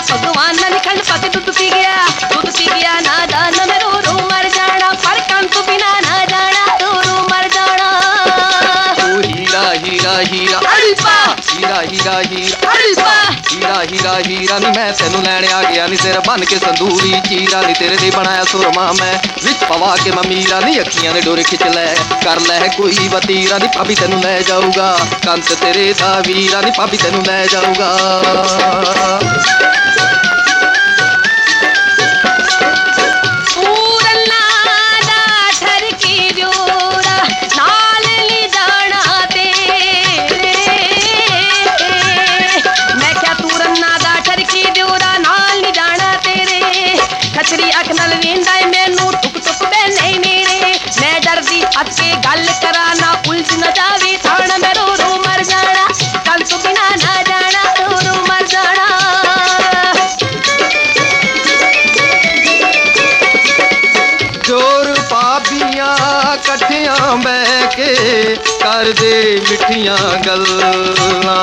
ਭਗਵਾਨ ਨੇ ਖੰਡ ਪਤ ਦੁੱਧ ਪੀ ਗਿਆ ਦੁੱਧ ਪੀ ਗਿਆ ਨਾ ਦਾਨ ਮੈਂ ਰੂ ਰੂ ਮਰ ਜਾਣਾ ਪਰ ਕੰਤ ਬਿਨਾ ਨਾ ਜਾਣਾ ਰੂ ਰੂ ਮਰ ਜਾਣਾ। ਹੀਰਾ ਹੀਰਾ ਹੀਰਾ। ਅੜੀ ਪਾ ਹੀਰਾ ਹੀਰਾ ਹੀਰਾ। ਹੀਰਾ ਹੀਰਾ ਹੀਰਾ ਨੀ ਮੈਂ ਤੈਨੂੰ ਲੈਣ ਆ ਗਿਆ ਨੀ। ਸਿਰ ਬਨ ਕੇ ਸੰਦੂਰੀ ਚੀਰਾ ਨੀ ਤੇਰੇ ਲਈ ਬਣਾਇਆ ਸੁਰਮਾ ਮੈਂ। ਵਿੱਚ ਪਵਾ ਕੇ ਮਮੀਰਾ ਨੀ ਅੱਖੀਆਂ ਦੇ ਡੋਰੇ ਖਿੱਚ ਲੈ। ਕਰ ਲੈ ਕੋਈ ਵਤੀਰਾ ਨੀ ਭਾਬੀ ਤੈਨੂੰ ਲੈ ਜਾਊਗਾ। ਕੰਤ ਤੇਰੇ ਦਾ ਵੀਰਾ ਨੀ ਭਾਬੀ ਤੈਨੂੰ ਲੈ ਜਾਊਗਾ। ਡਰਦੀ ਗੱਲ ਕਰਾਂ ਨਾ ਉਲਝ ਨਾ ਜਾਵੇ, ਥਾਣ ਮੈਂ ਰੋ ਰੋ ਮਰ ਜਾਣਾ। ਕੱਲ ਤੋਂ ਬਿਨਾ ਨਾ ਜਾਣਾ, ਰੋ ਰੋ ਮਰ ਜਾਣਾ। ਚੋਰ ਭਾਬੀਆਂ ਇਕੱਠੀਆਂ ਬਹਿ ਕੇ ਕਰਦੇ ਮਿੱਠੀਆਂ ਗੱਲਾਂ।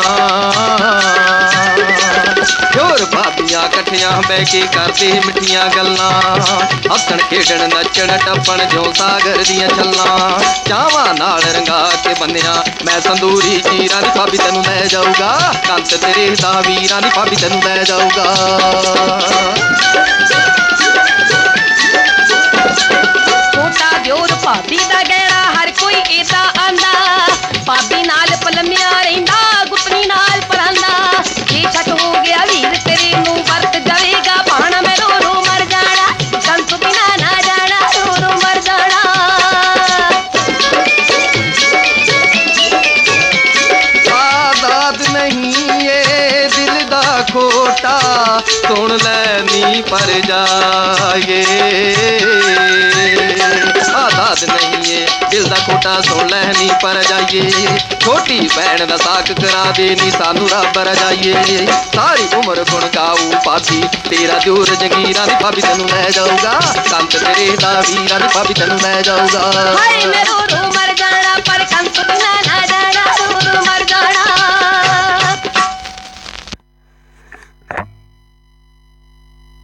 ਇਕੱਠੀਆਂ ਬਹਿ ਕੇ ਕਰਦੇ ਮਿੱਠੀਆਂ ਗੱਲਾਂ। ਹੱਸਣ, ਖੇਡਣ, ਨੱਚਣ, ਟੱਪਣ ਜੋ ਸਾਗਰ ਦੀਆਂ ਛੱਲਾਂ। ਚਾਵਾਂ ਨਾਲ ਰੰਗਾ ਕੇ ਬੰਨਿਆ, ਮੈਂ ਸੰਦੂਰੀ ਚੀਰਾਂ ਦੀ ਭਾਬੀ ਤੈਨੂੰ ਲੈ ਜਾਊਗਾ। ਕੰਤ ਤੇਰੇ ਦਾ ਵੀਰਾਂ ਦੀ ਭਾਬੀ ਤੈਨੂੰ ਲੈ ਜਾਊਗਾ। ਛੋਟਾ ਦਿਓਰ ਭਾਬੀ ਦਾ ਗਹਿਣਾ ਹਰ ਕੋਈ ਏਦਾ ਆਂਦਾ। ਭਾਬੀ ਨਾਲ ਪਲਮਿਆ ਖੋਟਾ ਸੁਣ ਲੈ ਨੀ ਪਰ ਜਾਏ ਆਜ਼ਾਦ ਨਹੀਂ ਏ, ਦਿਲ ਦਾ ਕੋਟਾ ਸੁਣ ਲੈ ਨੀ ਪਰ ਜਾਈਏ। ਛੋਟੀ ਭੈਣ ਦਾ ਸਾਕ ਕਰਾ ਦੇ ਨੀ, ਸਾਨੂੰ ਰੱਬ ਰਜਾਈਏ। ਸਾਰੀ ਉਮਰ ਗੁਣ ਗਾਊ ਪਾਪੀ ਤੇਰਾ ਦੂਰ ਜਗੀਰਾਂ ਦੀ ਭਾਬੀ ਤੈਨੂੰ ਲੈ ਜਾਊਗਾ। ਕੰਤ ਤੇਰੇ ਦਾ ਵੀਰਾਂ ਦੀ ਭਾਬੀ ਤੈਨੂੰ ਲੈ ਜਾਊਗਾ। ਹਾਏ ਮੈਂ ਰੋ ਮਰ ਜਾਣਾ, ਪਰ ਕੰਤ